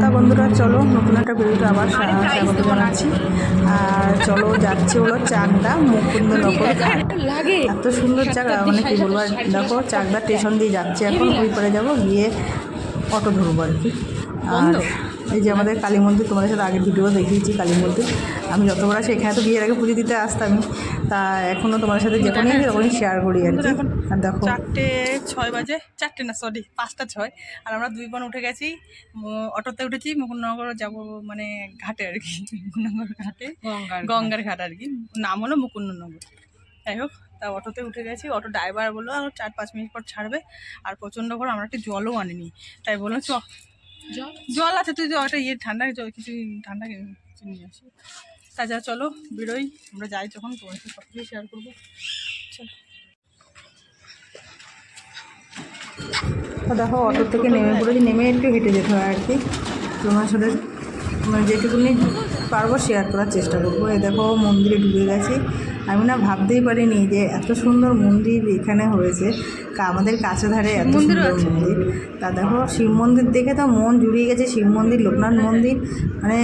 তা বন্ধুরা চলো নতুন একটা ভিডিওতে আবার স্বা- স্বাগত জানাচ্ছি। আর চলো যাচ্ছে হলো চাকদা মুকুন্দ নগর। এত সুন্দর জায়গা মানে কি বলব দেখো চাকদা স্টেশন দিয়ে যাচ্ছে এখন ওই পরে যাব গিয়ে অটো ধরবো আর কি। আর এই যে আমাদের কালী মন্দির তোমাদের সাথে আগের ভিডিও দেখিয়েছি কালী মন্দির। আমি যতবার আসি এখানে তো বিয়ের আগে পুজো দিতে আসতামই তা এখনও তোমাদের সাথে যখনই আসি তখনই শেয়ার করি আর কি। আর দেখো। চারটে ছয় বাজে চারটে না সরি পাঁচটা ছয়। আর আমরা দুই বোন উঠে গেছি অটোতে উঠেছি মুকুন্দনগর যাব মানে ঘাটে আর কি মুকুন্দনগর ঘাটে। গঙ্গার ঘাট। আর কি। নাম হলো মুকুন্দনগর যাই হোক তা অটোতে উঠে গেছি অটো ড্রাইভার বলল আর চার পাঁচ মিনিট পর ছাড়বে। আর প্রচণ্ড করে আমরা একটু জলও আনিনি। তাই বললাম চ জল আছে? তুই তো একটা ইয়ে ঠান্ডা জল কিছু ঠান্ডা কিছু নিয়ে আসি। তাছাড়া চলো, বেরোই। আমরা যাই যখন তোমার সব কিছু শেয়ার করব। চলো। তো দেখো, অটো থেকে নেমে পড়েছি নেমে একটু হেঁটে যেতে হয় আর কি। তোমার সাথে মানে যেটুকুনি পারব শেয়ার করার চেষ্টা করব। এ দেখো, মন্দিরে ঢুকে গেছি। আমি না ভাবতেই পারিনি যে এত সুন্দর মন্দির এখানে হয়েছে। আমাদের কাছে ধারে এত সুন্দর মন্দির। তা দেখো শিব মন্দির দেখে তো মন জুড়িয়ে গেছে শিব মন্দির লোকনাথ মন্দির। মানে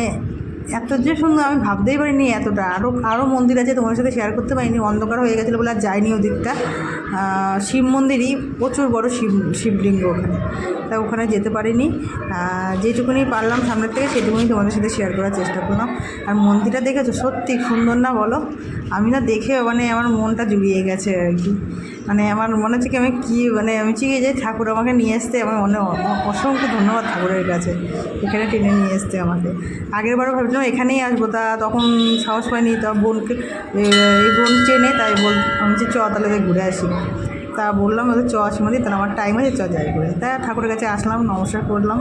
এত যে সুন্দর, আমি ভাবতেই পারিনি এতটা। আরও আরও মন্দির আছে তোমার সাথে শেয়ার করতে পারিনি, অন্ধকার হয়ে গেছিল বলে আর যায়নি ওদিকটা। শিব মন্দিরই, প্রচুর বড় শিব, শিবলিঙ্গ ওখানে। তা ওখানে যেতে পারিনি। যেটুকুনি পারলাম সামনের থেকে, সেটুকুনি তোমাদের সাথে শেয়ার করার চেষ্টা করলাম। আর মন্দিরটা দেখেছ? সত্যি সুন্দর না বলো? আমি না দেখে মানে আমার মনটা জুড়িয়ে গেছে আর কি। মানে আমার মনে হচ্ছে কি আমি কী মানে আমি চিকে যাই ঠাকুর আমাকে নিয়ে আসতে আমার মনে অসংখ্য ধন্যবাদ ঠাকুরের কাছে। এখানে টেনে নিয়ে আসতে আমাকে। আগের বারও ভাবছিলাম এখানেই আসব, তা তখন সাহস পাইনি, তা বোনকে এই বোন চেনে, তাই বল, আমি চ তাহলে ঘুরে আসি। তা বললাম, ওদের চ আসি মানে তাহলে আমার টাইম আছে, চ যাই করে। তা ঠাকুরের কাছে আসলাম, নমস্কার করলাম।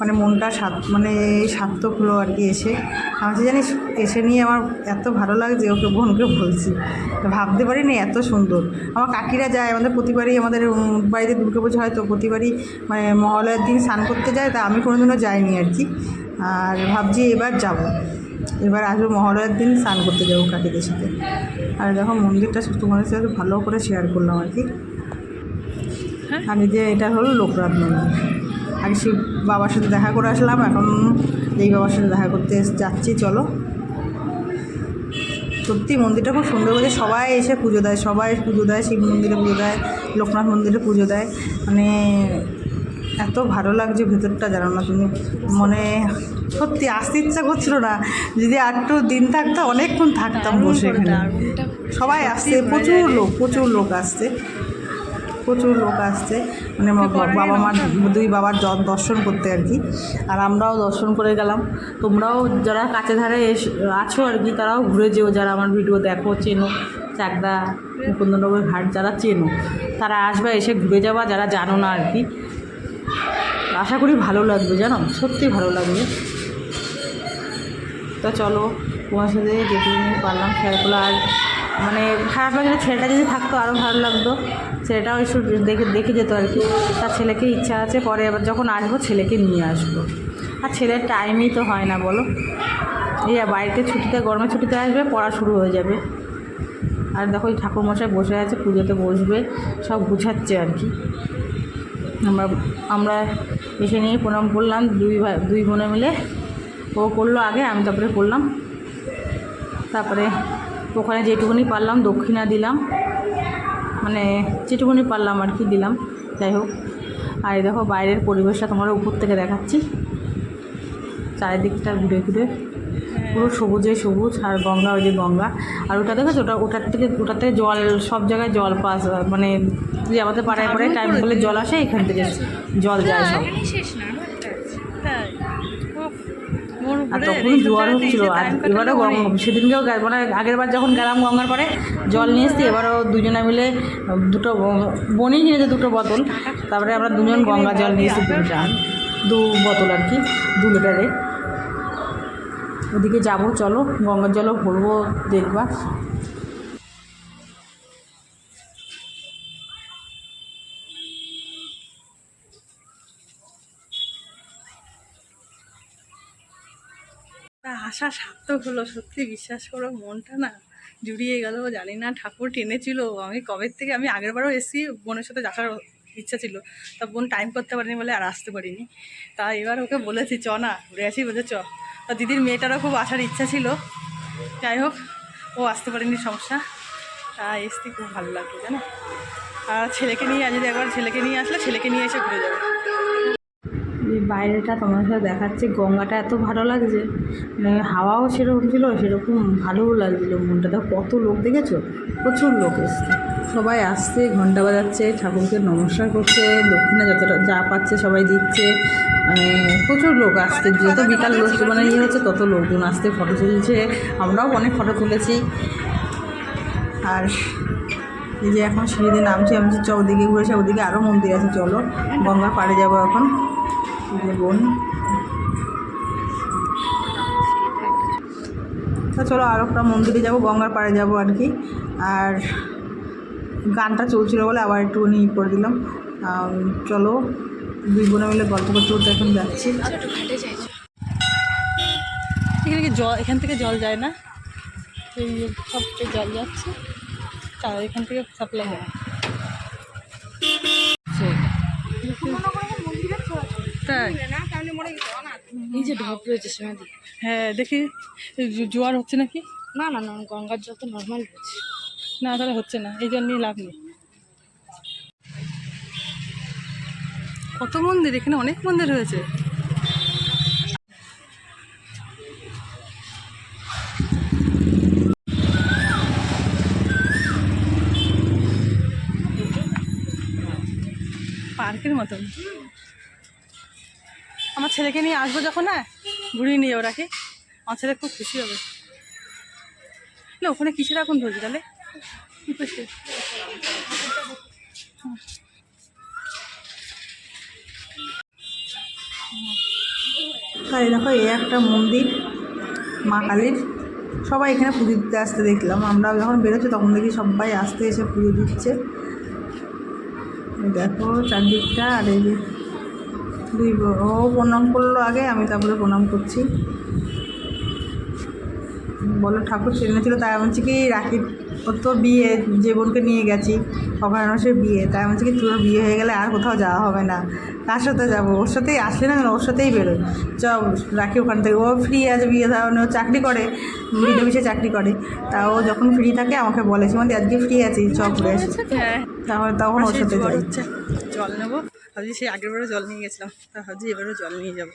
মানে মনটা সাত মানে সার্থক হলো আর কি এসে। আমি তো জানিস, এসে নিয়ে আমার এত ভালো লাগছে, ওকে বোনকে বলছি। ভাবতে পারিনি, এত সুন্দর। আমার কাকিরা যায়, আমাদের প্রতিবারই আমাদের বাড়িতে দুর্গাপুজো হয়, তো প্রতিবারই মানে মহালয়ার দিন স্নান করতে যায়, তা আমি কোনোদিনও যাইনি আর কি। আর ভাবছি এবার যাব। এবার আসব মহালয়ার দিন স্নান করতে যাব কাকিদের সাথে। আর দেখো মন্দিরটা তোমাদের সাথে ভালো করে শেয়ার করলাম আর কি। আর এই যে এটা হলো লোকনাথ মন্দির। আগে শিব বাবার সাথে দেখা করে আসলাম এখন এই বাবার সাথে দেখা করতে যাচ্ছি চলো। সত্যি মন্দিরটা খুব সুন্দর করে সবাই এসে পুজো দেয় সবাই পুজো দেয় শিব মন্দিরে পুজো দেয় লোকনাথ মন্দিরে পুজো দেয়। মানে এত ভালো লাগছে ভেতরটা জানো না তুমি মানে সত্যি আসতে ইচ্ছা করছিল না। যদি একটু দিন থাকতো অনেকক্ষণ থাকতাম বসে এখানে। সবাই আসছে প্রচুর লোক প্রচুর লোক আসছে। প্রচুর লোক আসছে। মানে বাবা মার দুই বাবার দর্শন করতে আর কি। আর আমরাও দর্শন করে গেলাম। তোমরাও যারা কাছে ধারে এস আছো আর কি তারাও ঘুরে যেও। যারা আমার ভিডিও দেখো চেনো চাকদা মুকুন্দনগর ঘাট যারা চেনো তারা আসবে এসে ঘুরে যাওয়া যারা জানো না আর কি আশা করি ভালো লাগবে, জানো? সত্যি ভালো লাগবে। তো চলো, তোমার সাথে যেটুকুনি পারলাম করল আর মানে খারাপ লাগলে ছেলেটা যদি থাকতো আরও ভালো লাগতো। ছেলেটাও একটু দেখে দেখে যেত আর কি। তার ছেলেকে ইচ্ছা আছে, পরে আবার যখন আসব, ছেলেকে নিয়ে আসব। আর ছেলের টাইমই তো হয় না, বলো? এই বাড়িতে ছুটিতে গরমের ছুটিতে আসবে, পড়া শুরু হয়ে যাবে। আর দেখো ওই ঠাকুরমশাই বসে আছে, পুজোতে বসবে, সব গুছাচ্ছে আর কি। আমরা আমরা এসে নিয়ে প্রণাম করলাম দুই ভাই দুই বোনে মিলে। ও করল আগে আমি তারপরে করলাম। তারপরে ওখানে যেটুকুনি পারলাম দক্ষিণা দিলাম। মানে যেটুকুনি পারলাম আর কি দিলাম যাই হোক। আর এই দেখো বাইরের পরিবেশটা তোমার উপর থেকে দেখাচ্ছি। চারিদিকটা ঘুরে ঘুরে। পুরো সবুজে সবুজ আর গঙ্গা ওই যে গঙ্গা। আর ওটা দেখেছ? ওটা ওটার থেকে ওটাতে জল সব জায়গায় জল পাস মানে যে আমাদের পাড়ায় পাড়ায় টাইম বলে জল আসে এখান থেকে জল যায় সব। শেষ না তাই? আর তখন জোয়ার হচ্ছিল। আর এবারও গঙ্গা সেদিনকেও মানে আগের বার যখন গেলাম গঙ্গার পরে জল নিয়ে এসছি এবারও দুজনে মিলে দুটো বোনই কিনেছে দুটো বোতল। তারপরে আমরা দুজন গঙ্গা জল নিয়ে এসেছি দুটা। দু বোতল আর কি দু লিটারে ওদিকে যাব চলো গঙ্গার জলও ভরবো দেখবা। আশা সার্থক হলো, সত্যি বিশ্বাস করো, মনটা না জুড়িয়ে গেল। জানি না ঠাকুর টেনেছিল, আমি কবে থেকে, আমি আগের বারও এসেছি, বোনের সাথে আসার ইচ্ছা ছিল, তা বোন টাইম করতে পারিনি বলে আর আসতে পারিনি। তা এবার ওকে বলেছি, চ না, ঘুরে আসি বলছে চ। তা দিদির মেয়েটারও খুব আসার ইচ্ছা ছিল। যাই হোক, ও আসতে পারেনি, সমস্যা। তা এসতে খুব ভালো লাগল, জানো? আর ছেলেকে নিয়ে যদি একবার ছেলেকে নিয়ে আসলে, ছেলেকে নিয়ে এসে ঘুরে যাবে। বাইরেটা তোমার সাথে দেখাচ্ছে। গঙ্গাটা এত ভালো লাগছে। মানে হাওয়াও সেরকম ছিল সেরকম ভালোও লাগছিল মনটা। দেখো কত লোক দেখেছ? প্রচুর লোক এসছে। সবাই আসছে ঘণ্টা বাজাচ্ছে ঠাকুরকে নমস্কার করছে দক্ষিণে যতটা যা পাচ্ছে সবাই দিচ্ছে। মানে প্রচুর লোক আসছে। যত বিকাল মানে ইয়ে হচ্ছে তত লোকজন আসতে ফটো তুলছে। আমরাও অনেক ফটো তুলেছি। আর এই যে এখন সিঁড়িতে নামছি আমি বলছি, চ ওদিকে ঘুরেছে ওদিকে আরও মন্দির আছে চলো। গঙ্গা পাড়ে যাব এখন। বোন তা চলো আর একটা মন্দিরে যাব, গঙ্গার পাড়ে যাব আর কি। আর গানটা চলছিল বলে আবার একটুখানি করে দিলাম। চলো, দুই বোনে মিলে গল্প করতে করতে এখন যাচ্ছি। এখানে কি জল, এখান থেকে জল যায় না? সব জল যাচ্ছে। তার এখান থেকে সাপ্লাই হয়। তাই? এই যে ঢপ রয়েছে হ্যাঁ দেখি। জোয়ার হচ্ছে নাকি? না না না গঙ্গার জল তো নর্মাল রয়েছে না তাহলে হচ্ছে না। এই জল নিয়ে লাভ নেই। কত মন্দির? এখানে অনেক মন্দির হয়েছে। পার্কের মতন। ছেলেকে নিয়ে আসব যখন হ্যাঁ? ঘুরিয়ে নিয়ে ওরাকে। আমার ছেলে খুব খুশি হবে। না, ওখানে কিসের এখন ধরছি তাহলে? দেখো এই একটা মন্দির, মা কালীর। সবাই এখানে পুজো দিতে আসতে দেখলাম। আমরা যখন বেরোচ্ছি তখন দেখি সবাই আসতে এসে পুজো দিচ্ছে। দেখো চারদিকটা আর এই যে দুই ও প্রণাম করল আগে আমি তারপরে প্রণাম করছি। বলো ঠাকুর ছিল তাই আমি হচ্ছে কি রাখি ওর তো বিয়ে যে বোনকে নিয়ে গেছি অভয় মাসের বিয়ে তাই আমি হচ্ছে কি তোর বিয়ে হয়ে গেলে আর কোথাও যাওয়া হবে না। কার সাথে যাব ওর সাথেই আসলে না ওর সাথেই বেরোয় চ রাখি ওখান থেকে। ও ফ্রি আছে বিয়ে দেওয়া ও চাকরি করে বিডে বিশে চাকরি করে। তা ও যখন ফ্রি থাকে আমাকে বলে সীমাদি আজকে ফ্রি আছি চ ঘুরে আসি। হ্যাঁ। তাহলে তখন ওর সাথে জল নেব। ভাবছি সেই আগের বারও জল নিয়ে গেছিলাম তা ভাবছি এবারও জল নিয়ে যাব।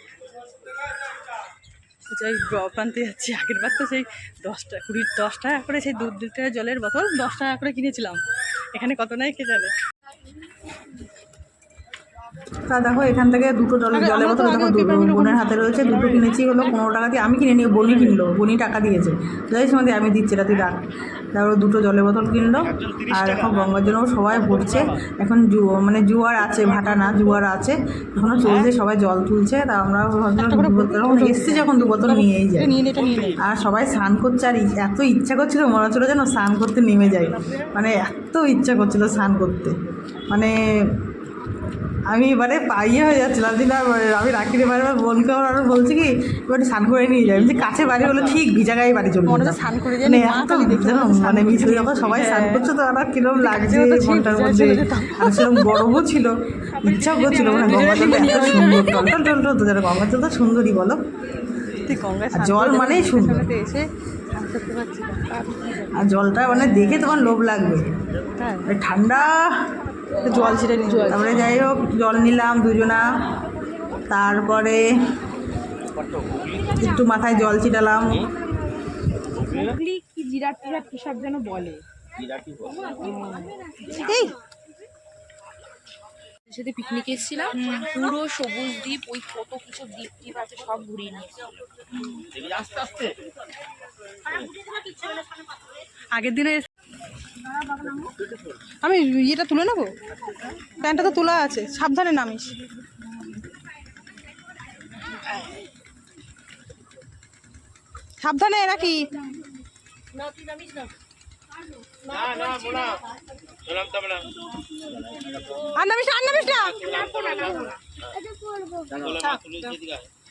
যাই ড্রপ আনতে যাচ্ছি। আগের বার তো সেই দশটা কুড়ি দশ টাকা করে সেই দু লিটার জলের বোতল দশ টাকা করে কিনেছিলাম। এখানে কত নাই কে জানে? তা দেখো এখান থেকে দুটো জল আগে জলের বোতল দেখো বোনের হাতে রয়েছে দুটো কিনেছি হলো পনেরো টাকা দিয়ে। আমি কিনে নিয়ে বনি কিনলো বনি টাকা দিয়েছে। যাই সময় আমি দিচ্ছি এটা তুই রাখ। তারপর দুটো জলের বোতল কিনলো। আর এখন গঙ্গার জন্য সবাই ভরছে। এখন জু মানে জুয়ার আছে ভাটা না জুয়ার আছে। এখনও চলছে সবাই জল তুলছে। তা আমরা ভাবছিলাম এসছি যখন দু বোতল নিয়েই যাই আর সবাই স্নান করছে আর ই- এত ইচ্ছা করছিল মনে হচ্ছিল যেন স্নান করতে নেমে যাই। মানে এত ইচ্ছা করছিল স্নান করতে। মানে আমি এবারে পাইয়ে হয়ে যাচ্ছিলাম। যে না আমি রাখি এবারে আমার বোনকে আমার আরও বলছি কি এবারে স্নান করে নিয়ে যাই। যে কাছে বাড়ি হলো ঠিক ভিজা গায়ে বাড়ি চলে মনে হচ্ছে স্নান করে যাই, মানে মনে মানে মিছিল করে যখন সবাই স্নান হ্যাঁ। করছে তো আমার কিরম লাগছে মনটার মধ্যে। আর সেরকম গরমও ছিল ইচ্ছাও করছিল মানে গঙ্গা জলটা এত সুন্দর টল টল টল টল তো যেন গঙ্গা জল তো সুন্দরই বলো জল মানেই সুন্দর। আর জলটা মানে দেখে তোমার লোভ লাগবে। ঠান্ডা জল ছিটে নিয়ে তারপরে যাই হোক জল নিলাম দুজনা। তারপরে একটু মাথায় জল ছিটালাম। কি জিরাট টিরাট কি সব যেন বলে? এই! সাথে পিকনিকে এসেছিলাম। পুরো সবুজ দ্বীপ ওই কত কিছু দ্বীপ টিপ আছে সব ঘুরিয়ে আগের দিনে আমি ইয়েটা তুলে নেব? প্যান্টটা তো তোলা আছে, সাবধানে নামিস। সাবধানে নাকি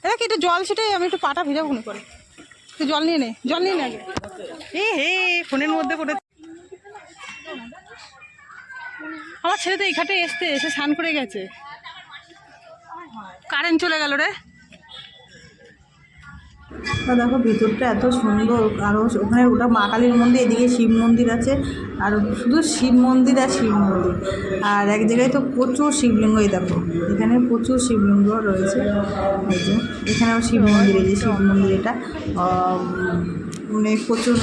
এটা কি একটু জল ছিটে, আমি একটু পাটা ভিজাবো করে। তুই জল নিয়ে নে, জল নিয়ে নে আগে। এ হে, ফোনের মধ্যে করে আমার ছেলে তো এই এসতে এসে স্নান করে গেছে। কারেন্ট চলে গেল রে। দেখো, ভিতরটা এত সুন্দর আরও ওখানে ওটা মা কালীর মন্দির, এদিকে শিব মন্দির আছে, আর শুধু শিব মন্দির আর শিব মন্দির। আর এক জায়গায় তো প্রচুর শিবলিঙ্গ, এই দেখো, এখানে প্রচুর শিবলিঙ্গ রয়েছে। এই যে, এখানেও শিব মন্দির, এই যে শিব মন্দির এটা। মানে প্রচুর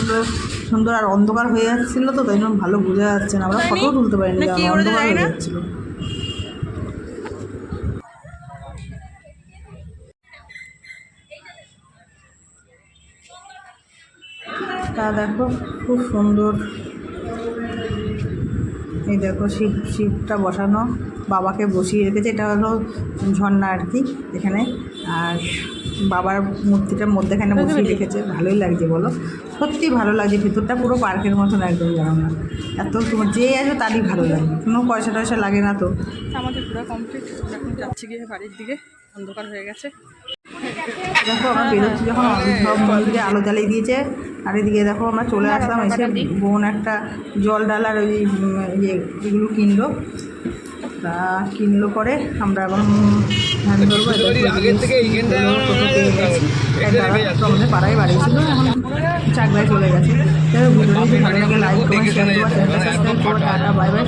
সুন্দর আর অন্ধকার হয়ে যাচ্ছিল তো তাই জন্য ভালো বোঝা যাচ্ছে না। আমরা ফটো তুলতে পারিনি না কি কারণ অন্ধকার যায় হয়ে না? তা দেখো খুব সুন্দর। এই দেখো শিব শিবটা বসানো বাবাকে বসিয়ে রেখেছে এটা হলো ঝর্ণা আর কি এখানে। আর বাবার মূর্তিটার মধ্যেখানে বসিয়ে রেখেছে। ভালোই লাগছে বলো। সত্যি ভালো লাগছে। ভিতরটা পুরো পার্কের মতন একদম জানো না। এত তোমার যে আসবে তারই ভালো লাগে। কোনো পয়সা টয়সা লাগে না তো। আমাদের পুরো কমপ্লিট এখন যাচ্ছি গিয়ে বাড়ির দিকে। অন্ধকার হয়ে গেছে। দেখো আমরা বেরোচ্ছি যখন। সব মন্দিরে আলো জ্বালিয়ে দিয়েছে। আর এদিকে দেখো আমরা চলে আসলাম এসে বোন একটা জল ডালার ওই ইয়ে এগুলো কিনলো। তা কিনলো পরে আমরা এখন পাড়ায় বাড়ি ছিল এখন চলে গেছে ভিডিওটি ভালো লাগে like comment tata bye bye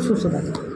সুস্থ থাকো